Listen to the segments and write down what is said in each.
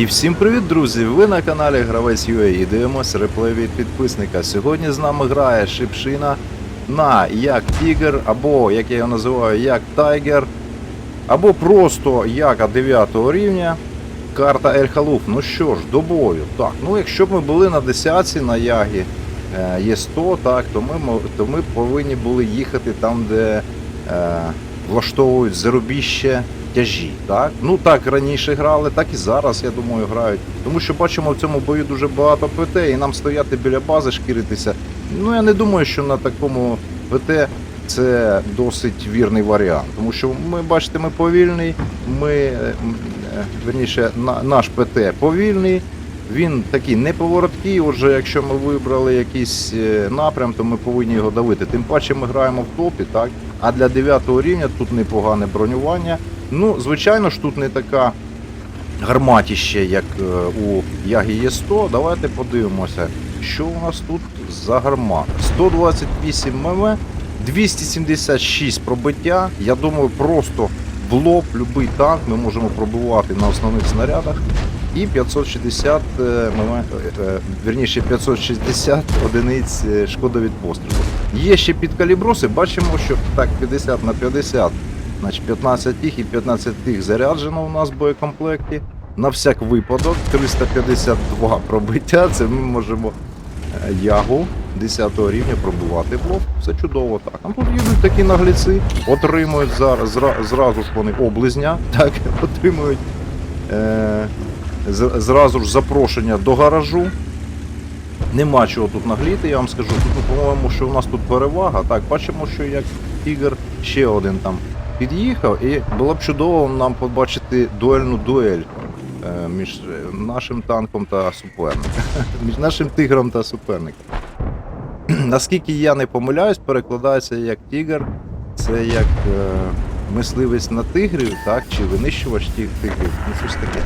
І всім привіт, друзі! Ви на каналі Гравець UA і дивимося реплей від підписника. Сьогодні з нами грає Шипшина на як Тігр, або як я його називаю, як Тайгер, або просто яка 9 рівня. Карта Ель Халуф. Ну що ж, до бою. Так, ну якщо б ми були на 10 на Ягі е, є 100, так, то ми, то ми повинні були їхати там, де е, влаштовують зарубіще тяжі. Так? Ну так раніше грали, так і зараз, я думаю, грають. Тому що бачимо в цьому бою дуже багато ПТ, і нам стояти біля бази, шкіритися. Ну я не думаю, що на такому ПТ це досить вірний варіант. Тому що ми бачите, ми повільний, ми верніше, на, наш ПТ повільний. Він такий неповороткий, отже, якщо ми вибрали якийсь е, напрям, то ми повинні його давити. Тим паче ми граємо в топі, так? А для 9 рівня тут непогане бронювання. Ну, звичайно ж, тут не така гарматіще, як е, у Ягі є 100. Давайте подивимося, що у нас тут за гармат. 128 мм, 276 пробиття. Я думаю, просто в лоб будь-який танк ми можемо пробивати на основних снарядах. І 560 е, мм, е, вірніше 560 одиниць шкода від пострілу. Є ще підкаліброси, бачимо, що так 50 на 50, значить 15 тих і 15 тих заряджено у нас в боєкомплекті. На всяк випадок 352 пробиття. Це ми можемо е, ягу 10 рівня пробувати в лоб. Все чудово так. А тут їдуть такі нагліці, отримують зараз зразу ж вони облизня, так, отримують е, зразу ж запрошення до гаражу. Нема чого тут нагліти, я вам скажу. Тут, ну, по-моєму, що у нас тут перевага. Так, бачимо, що як Ігор ще один там під'їхав, і було б чудово нам побачити дуельну дуель е, між е, нашим танком та суперником. між нашим тигром та суперником. Наскільки я не помиляюсь, перекладається як тігр, це як е, мисливець на тигрів, так, чи винищувач тих тигрів, ну щось таке.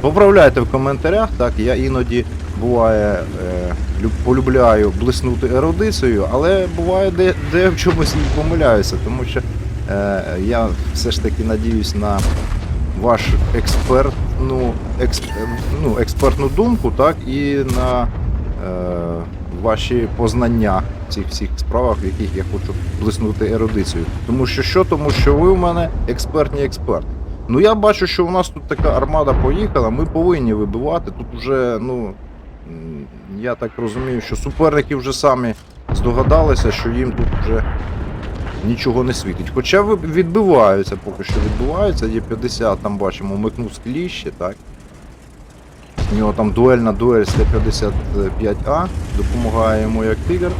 Поправляйте в коментарях, так, я іноді буває е, люб- полюбляю блиснути ерудицією, але буває де, де в чомусь і помиляюся, тому що я все ж таки надіюсь на вашу експертну, експ, е, ну, експертну думку, так, і на е, ваші познання в цих всіх справах, в яких я хочу блиснути ерудицією. Тому що що? Тому що ви в мене експертні експерти. Ну я бачу, що у нас тут така армада поїхала, ми повинні вибивати. Тут вже, ну я так розумію, що суперники вже самі здогадалися, що їм тут вже нічого не світить. Хоча відбиваються, поки що відбуваються. Є 50, там бачимо, микнув скліще, так. У нього там дуельна дуель Т-55А, допомагає йому як тигр.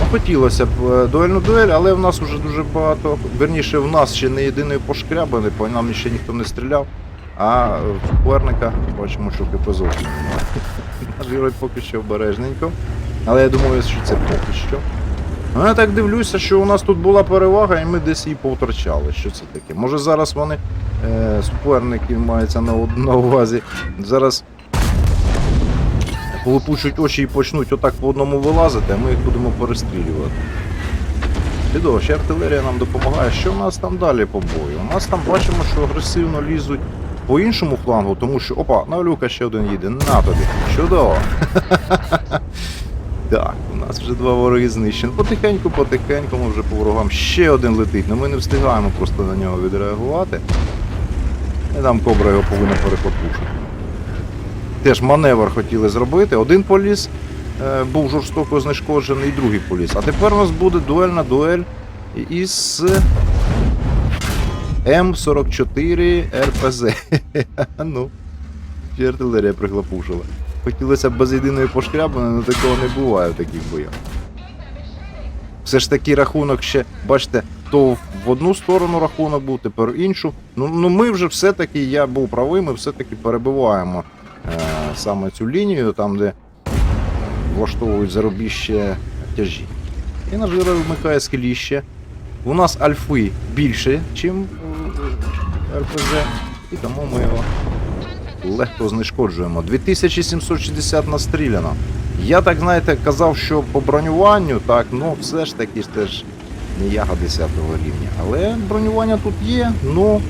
Ну, хотілося б е, дуельну дуель, але в нас вже дуже багато. Верніше, в нас ще не єдиної пошкрябини, по нам ще ніхто не стріляв. А е, в суперника бачимо, що КП немає. Наш герой поки що обережненько. Але я думаю, що це поки що. Ну, я так дивлюся, що у нас тут була перевага, і ми десь її повтрачали. Що це таке? Може зараз вони, е, суперники мається на, на увазі, зараз полипучуть очі і почнуть отак по одному вилазити, а ми їх будемо перестрілювати. Чудово, ще артилерія нам допомагає. Що в нас там далі по бою? У нас там бачимо, що агресивно лізуть по іншому флангу, тому що. Опа, Навлюка ще один їде. На тобі. Чудово. Так, у нас вже два вороги знищені. Потихеньку, потихеньку ми вже по ворогам ще один летить, але ми не встигаємо просто на нього відреагувати. І там кобра його повинна перехлопушити. Теж маневр хотіли зробити. Один поліс е, був жорстоко знешкоджений, і другий поліс. А тепер у нас буде дуельна дуель із М44 РПЗ. ну, артилерія прихлопушила. Хотілося б без єдиної пошкрябини, але такого не буває в таких боях. Все ж таки рахунок ще, бачите, то в одну сторону рахунок був, тепер іншу. Ну, ну ми вже все-таки, я був правий, ми все-таки перебиваємо е, саме цю лінію, там, де влаштовують заробіще тяжі. І наш герой вмикає скеліще. У нас альфи більше, ніж РПЗ, і тому ми його легко знешкоджуємо. 2760 настріляно. Я так, знаєте, казав, що по бронюванню, так, ну все ж таки ж теж не яга 10 рівня. Але бронювання тут є, ну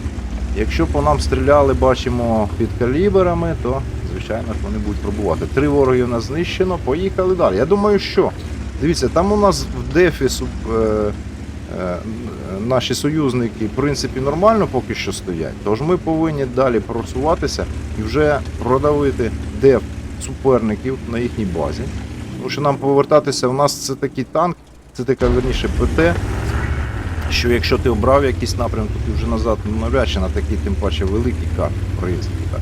Якщо по нам стріляли, бачимо під калібрами, то звичайно вони будуть пробувати. Три вороги у нас знищено, поїхали далі. Я думаю, що. Дивіться, там у нас в дефі суб, е, е, наші союзники, в принципі, нормально поки що стоять. Тож ми повинні далі просуватися і вже продавити деф суперників на їхній базі. Тому що нам повертатися, у нас це такий танк, це така верніше ПТ, що якщо ти обрав якийсь напрям, то ти вже назад навряд чи на такий, тим паче великий карт, так.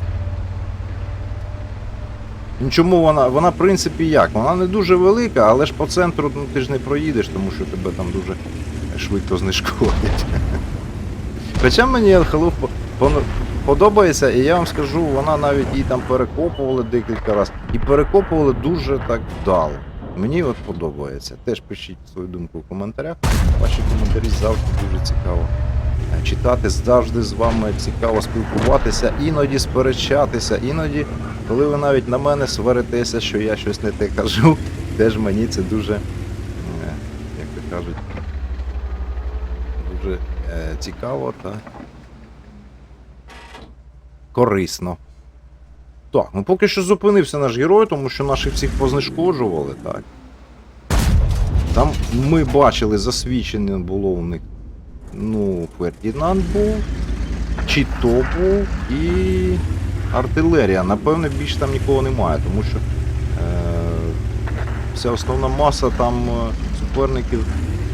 Ну, Чому вона? Вона, в принципі, як? Вона не дуже велика, але ж по центру ну, ти ж не проїдеш, тому що тебе там дуже швидко знешкодять. Хоча мені по- подобається, і я вам скажу, вона навіть її там перекопували декілька разів. І перекопували дуже так вдало. Мені от подобається. Теж пишіть свою думку в коментарях. Ваші коментарі завжди дуже цікаво е, читати, завжди з вами цікаво спілкуватися, іноді сперечатися, іноді, коли ви навіть на мене сваритеся, що я щось не те кажу, теж мені це дуже, е, як то кажуть, дуже е, цікаво та корисно. Так, ну поки що зупинився наш герой, тому що наших всіх познешкоджували, так. Там ми бачили, засвідчене було у них. Ну, Фердінанд був, Чіто був і артилерія. Напевне, більше там нікого немає, тому що е, вся основна маса там е, суперників.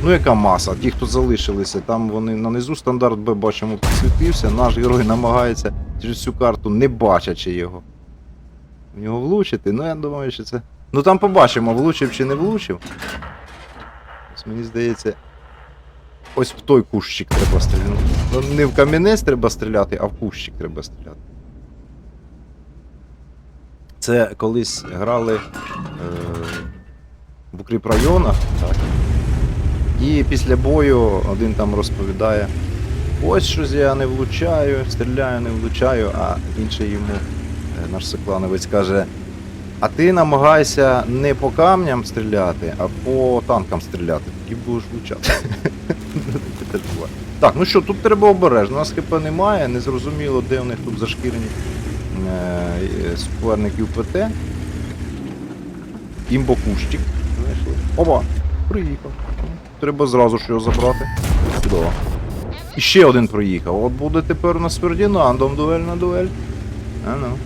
Ну, яка маса? Ті, хто залишилися, там вони на низу стандарт Б бачимо підсвітився. Наш герой намагається через цю карту, не бачачи його. В нього влучити. Ну, я думаю, що це. Ну там побачимо, влучив чи не влучив. Ось мені здається. Ось в той кущик треба стріляти. Ну, не в камінець треба стріляти, а в кущик треба стріляти. Це колись грали е, в укріп районах, так. І після бою один там розповідає: ось щось я не влучаю, стріляю, не влучаю, а інший йому, е, наш соклановець, каже. А ти намагайся не по камням стріляти, а по танкам стріляти. Тоді будеш влучати. Так, ну що, тут треба обережно. У нас ХП немає, незрозуміло, де у них тут зашкірені е, суперників ПТ. Імбокущик. Знайшли. Опа, приїхав. Треба зразу ж його забрати. Чудово. І ще один проїхав. От буде тепер у нас з Фердінандом дуель на дуель. А ну.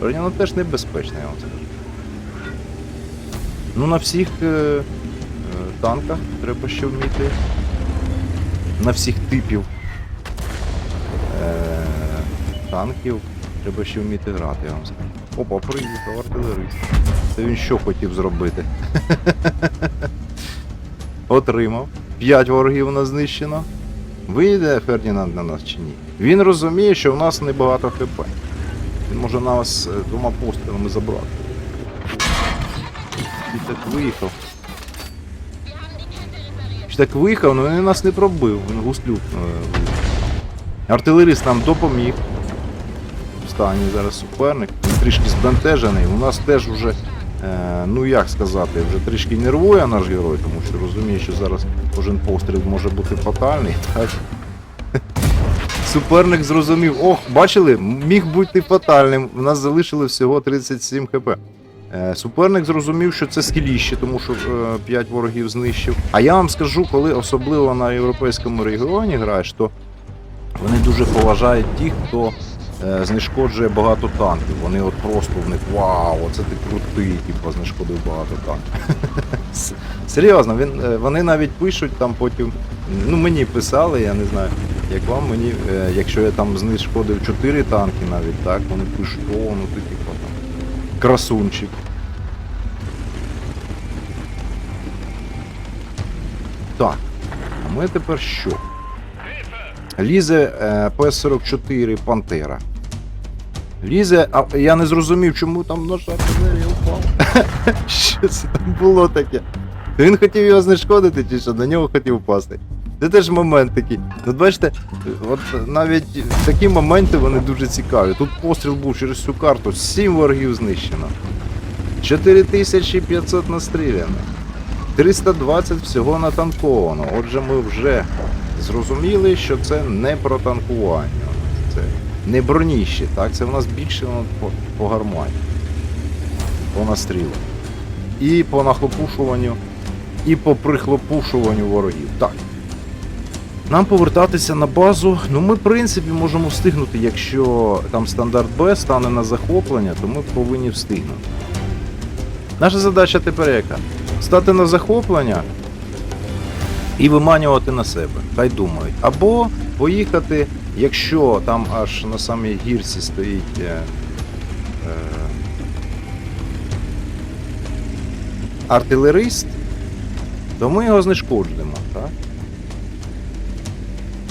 Фердінанд теж небезпечний, я вам скажу. Ну, на всіх е, е, танках треба ще вміти. На всіх типів е, танків треба ще вміти грати, я вам скажу. Опа, приїхав артилерист. Це він що хотів зробити? Отримав. П'ять ворогів у нас знищено. Вийде Фердінанд на нас чи ні? Він розуміє, що в нас небагато хп. Він може нас е, двома пострілами забрати. І так виїхав. Чи так виїхав, але він нас не пробив, він гуслюк. е. Артилерист нам допоміг. Останній зараз суперник. Він трішки збентежений. У нас теж вже, ну як сказати, вже трішки нервує наш герой, тому що розуміє, що зараз кожен постріл може бути фатальний. Так? Суперник зрозумів, ох, бачили, міг бути фатальним. У нас залишили всього 37 хп. Е, Суперник зрозумів, що це скіліще, тому що 5 ворогів знищив. А я вам скажу, коли особливо на європейському регіоні граєш, то вони дуже поважають тих, хто е, знешкоджує багато танків. Вони от просто в них вау, оце ти крутий, типу, знешкодив багато танків. Серйозно, він, е, вони навіть пишуть там потім. Ну мені писали, я не знаю, як вам мені, е, якщо я там знешкодив 4 танки навіть, так, вони пишуть, о, ну ти типу там красунчик. Так, а ми тепер що? Лізе е, П-44 Пантера. Лізе, а я не зрозумів, чому там наша артилерія впала. Що це там було таке? Він хотів його знешкодити, чи що на нього хотів впасти. Це теж момент такий. От бачите, от навіть такі моменти вони дуже цікаві. Тут постріл був через всю карту, 7 ворогів знищено. 4500 настріляно. 320 всього натанковано. Отже, ми вже зрозуміли, що це не про танкування. Не броніще, так? Це в нас більше по, по гармані. По настрілу. І по нахлопушуванню, і по прихлопушуванню ворогів. Так. Нам повертатися на базу. Ну, ми, в принципі, можемо встигнути, якщо там стандарт Б стане на захоплення, то ми повинні встигнути. Наша задача тепер яка? Стати на захоплення і виманювати на себе. Хай думають. Або поїхати, якщо там аж на самій гірці стоїть. Е, е, артилерист, то ми його знешкоджуємо, так?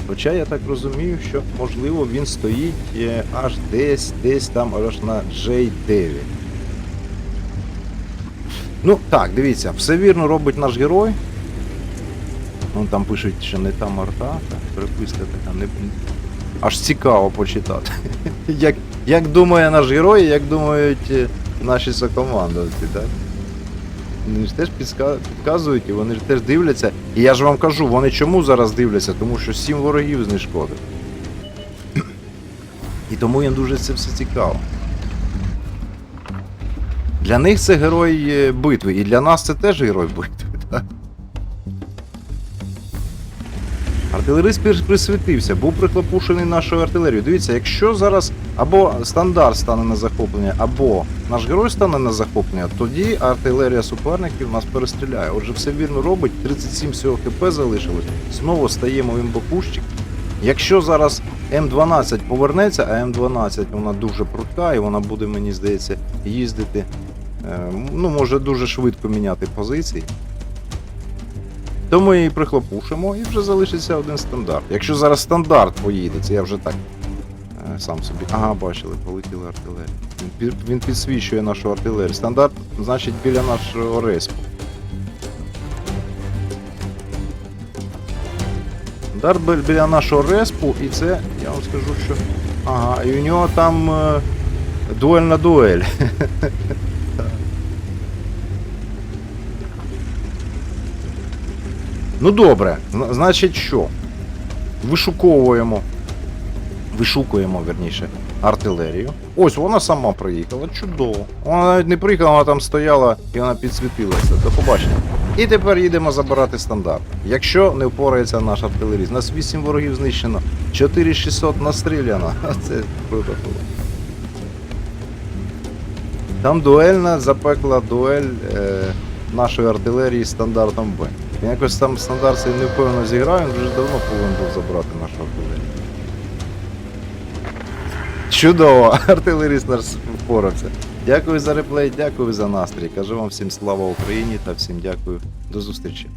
Хоча я так розумію, що можливо він стоїть е, аж десь, десь там аж на J9. Ну так, дивіться, все вірно робить наш герой. Вон там пишуть, що не та марта, так, переписка така не. Аж цікаво почитати. як, як думає наш герой, як думають е, наші сокомандовці, так? Вони ж теж підказують і вони ж теж дивляться. І я ж вам кажу, вони чому зараз дивляться? Тому що сім ворогів знешкодив. І тому їм дуже це все цікаво. Для них це герой е, битви, і для нас це теж герой битви, Артилерист присвітився, був прихлопушений нашою артилерією. Дивіться, якщо зараз або стандарт стане на захоплення, або наш герой стане на захоплення, тоді артилерія суперників нас перестріляє. Отже, все вірно робить, 37 всього ХП залишилось. Знову стаємо в імбокущик. Якщо зараз М12 повернеться, а М12 вона дуже прудка, і вона буде, мені здається, їздити. е, Ну, може дуже швидко міняти позиції. То ми її прихлопушимо і вже залишиться один стандарт. Якщо зараз стандарт поїде, це я вже так е, сам собі. Ага, бачили, полетіла артилерія. Він, він підсвічує нашу артилерію. Стандарт, значить, біля нашого респу. Стандарт біля нашого респу, і це, я вам скажу, що. Ага, і у нього там е, дуель на дуель. Ну добре, значить що? Вишуковуємо. Вишукуємо, верніше, артилерію. Ось вона сама приїхала, чудово. Вона навіть не приїхала, вона там стояла і вона підсвітилася. До побачення. І тепер їдемо забирати стандарт. Якщо не впорається наш артилеріст. Нас 8 ворогів знищено, 4600 настріляно. Це круто було. Там дуельна запекла дуель е, нашої артилерії стандартом Б. Він якось там стандарт не впевнено зіграв, він вже давно повинен був забрати нашого артилерію. Чудово! Артилеріст наш впорався. Дякую за реплей, дякую за настрій. Кажу вам всім слава Україні та всім дякую. До зустрічі.